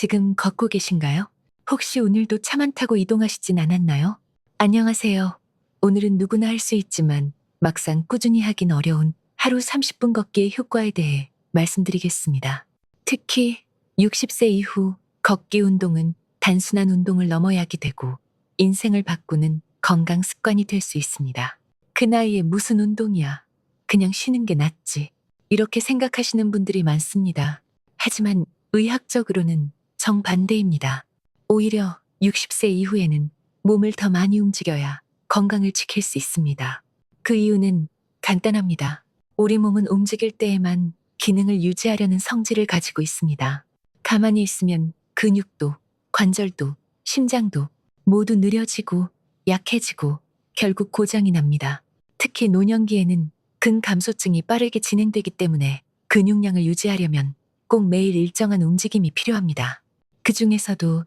지금 걷고 계신가요? 혹시 오늘도 차만 타고 이동하시진 않았나요? 안녕하세요. 오늘은 누구나 할 수 있지만 막상 꾸준히 하긴 어려운 하루 30분 걷기의 효과에 대해 말씀드리겠습니다. 특히 60세 이후 걷기 운동은 단순한 운동을 넘어야 하게 되고 인생을 바꾸는 건강 습관이 될 수 있습니다. 그 나이에 무슨 운동이야. 그냥 쉬는 게 낫지. 이렇게 생각하시는 분들이 많습니다. 하지만 의학적으로는 정반대입니다. 오히려 60세 이후에는 몸을 더 많이 움직여야 건강을 지킬 수 있습니다. 그 이유는 간단합니다. 우리 몸은 움직일 때에만 기능을 유지하려는 성질을 가지고 있습니다. 가만히 있으면 근육도, 관절도, 심장도 모두 느려지고 약해지고 결국 고장이 납니다. 특히 노년기에는 근감소증이 빠르게 진행되기 때문에 근육량을 유지하려면 꼭 매일 일정한 움직임이 필요합니다. 그 중에서도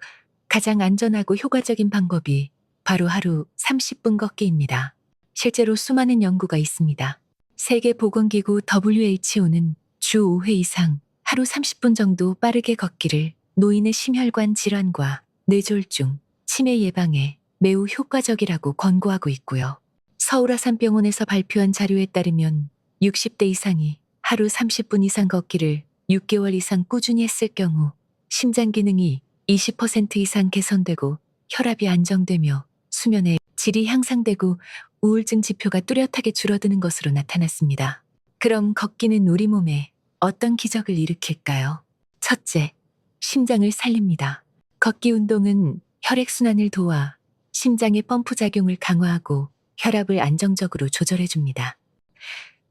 가장 안전하고 효과적인 방법이 바로 하루 30분 걷기입니다. 실제로 수많은 연구가 있습니다. 세계보건기구 WHO는 주 5회 이상 하루 30분 정도 빠르게 걷기를 노인의 심혈관 질환과 뇌졸중, 치매 예방에 매우 효과적이라고 권고하고 있고요. 서울아산병원에서 발표한 자료에 따르면 60대 이상이 하루 30분 이상 걷기를 6개월 이상 꾸준히 했을 경우 심장 기능이 20% 이상 개선되고 혈압이 안정되며 수면의 질이 향상되고 우울증 지표가 뚜렷하게 줄어드는 것으로 나타났습니다. 그럼 걷기는 우리 몸에 어떤 기적을 일으킬까요? 첫째, 심장을 살립니다. 걷기 운동은 혈액순환을 도와 심장의 펌프 작용을 강화하고 혈압을 안정적으로 조절해 줍니다.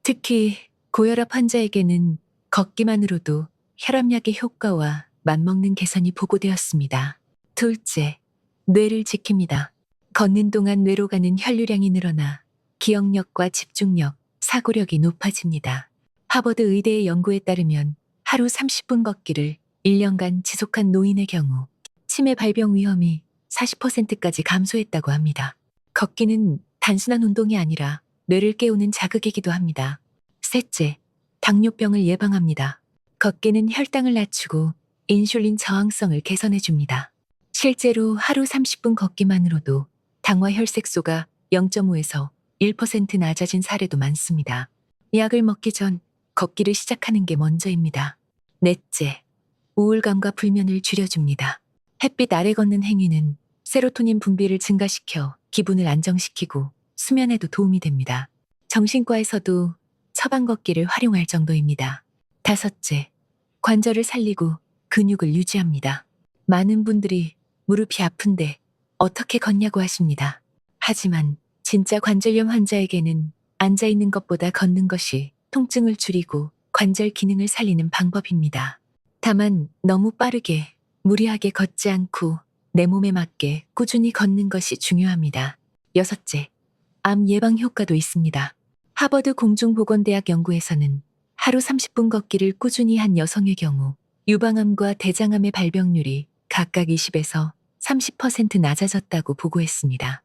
특히 고혈압 환자에게는 걷기만으로도 혈압약의 효과와 맞먹는 개선이 보고되었습니다. 둘째, 뇌를 지킵니다. 걷는 동안 뇌로 가는 혈류량이 늘어나 기억력과 집중력, 사고력이 높아집니다. 하버드 의대의 연구에 따르면 하루 30분 걷기를 1년간 지속한 노인의 경우 치매 발병 위험이 40%까지 감소했다고 합니다. 걷기는 단순한 운동이 아니라 뇌를 깨우는 자극이기도 합니다. 셋째, 당뇨병을 예방합니다. 걷기는 혈당을 낮추고 인슐린 저항성을 개선해 줍니다. 실제로 하루 30분 걷기만으로도 당화 혈색소가 0.5에서 1% 낮아진 사례도 많습니다. 약을 먹기 전 걷기를 시작하는 게 먼저입니다. 넷째, 우울감과 불면을 줄여줍니다. 햇빛 아래 걷는 행위는 세로토닌 분비를 증가시켜 기분을 안정시키고 수면에도 도움이 됩니다. 정신과에서도 처방 걷기를 활용할 정도입니다. 다섯째, 관절을 살리고 근육을 유지합니다. 많은 분들이 무릎이 아픈데 어떻게 걷냐고 하십니다. 하지만 진짜 관절염 환자에게는 앉아 있는 것보다 걷는 것이 통증을 줄이고 관절 기능을 살리는 방법입니다. 다만 너무 빠르게 무리하게 걷지 않고 내 몸에 맞게 꾸준히 걷는 것이 중요합니다. 여섯째, 암 예방 효과도 있습니다. 하버드 공중보건대학 연구에서는 하루 30분 걷기를 꾸준히 한 여성의 경우 유방암과 대장암의 발병률이 각각 20에서 30% 낮아졌다고 보고했습니다.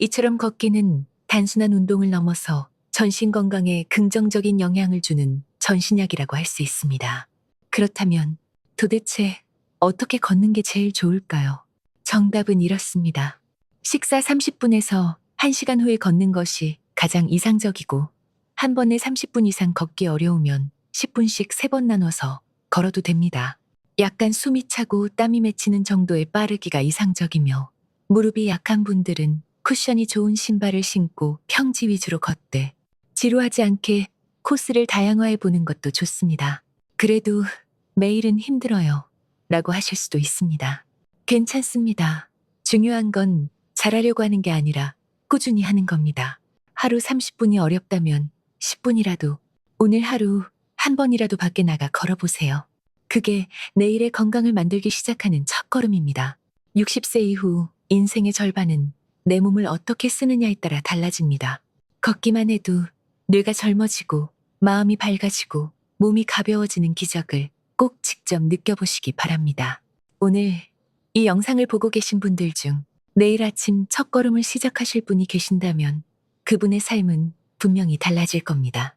이처럼 걷기는 단순한 운동을 넘어서 전신 건강에 긍정적인 영향을 주는 전신약이라고 할 수 있습니다. 그렇다면 도대체 어떻게 걷는 게 제일 좋을까요? 정답은 이렇습니다. 식사 30분에서 1시간 후에 걷는 것이 가장 이상적이고 한 번에 30분 이상 걷기 어려우면 10분씩 3번 나눠서 걸어도 됩니다. 약간 숨이 차고 땀이 맺히는 정도의 빠르기가 이상적이며 무릎이 약한 분들은 쿠션이 좋은 신발을 신고 평지 위주로 걷되 지루하지 않게 코스를 다양화해 보는 것도 좋습니다. 그래도 매일은 힘들어요. 라고 하실 수도 있습니다. 괜찮습니다. 중요한 건 잘하려고 하는 게 아니라 꾸준히 하는 겁니다. 하루 30분이 어렵다면 10분이라도 오늘 하루 한 번이라도 밖에 나가 걸어보세요. 그게 내일의 건강을 만들기 시작하는 첫 걸음입니다. 60세 이후 인생의 절반은 내 몸을 어떻게 쓰느냐에 따라 달라집니다. 걷기만 해도 뇌가 젊어지고 마음이 밝아지고 몸이 가벼워지는 기적을 꼭 직접 느껴보시기 바랍니다. 오늘 이 영상을 보고 계신 분들 중 내일 아침 첫 걸음을 시작하실 분이 계신다면 그분의 삶은 분명히 달라질 겁니다.